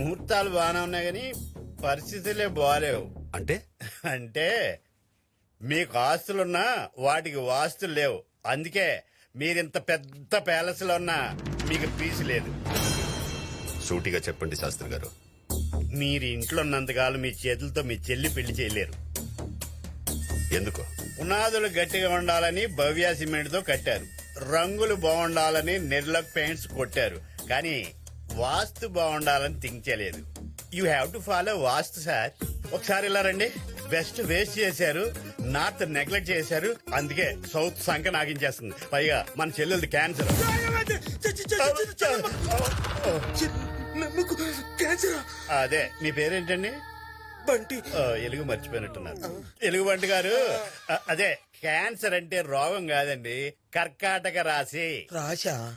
ముహూర్తాలు బాగానే ఉన్నాయి కానీ పరిస్థితులే బాగాలేవు అంటే? అంటే మీకు ఆస్తులున్నా వాటికి వాస్తులు లేవు. అందుకే మీరింత పెద్ద ప్యాలెస్లో ఉన్నా మీకు పీసు లేదు. సూటిగా చెప్పండి శాస్త్రి గారు. మీరు ఇంట్లో ఉన్నంతకాలం మీ చేతులతో మీ చెల్లి పెళ్ళి చేయలేరు. ఎందుకు? పునాదులు గట్టిగా ఉండాలని భవ్య సిమెంట్తో కట్టారు. రంగులు బాగుండాలని నిర్లక్ పెయింట్స్ కొట్టారు. కానీ వాస్తు బాగుండాలని థింక్ చేయలేదు. You have to follow vastu sir ఒకసారి ఇలా రండి. వెస్ట్ వేస్ట్ చేశారు నార్త్ నెగ్లెక్ట్ చేశారు అందుకే సౌత్ సంఖ నాగించేస్తుంది. పైగా మన చెల్లెలది క్యాన్సర్ అదే మీ పేరేంటండి? బంటి. ఎలుగు మర్చిపోయినట్టున్నారు. ఎలుగు బంటి గారు అదే క్యాన్సర్ అంటే రోగం కాదండి కర్కాటక రాశి. రాశా?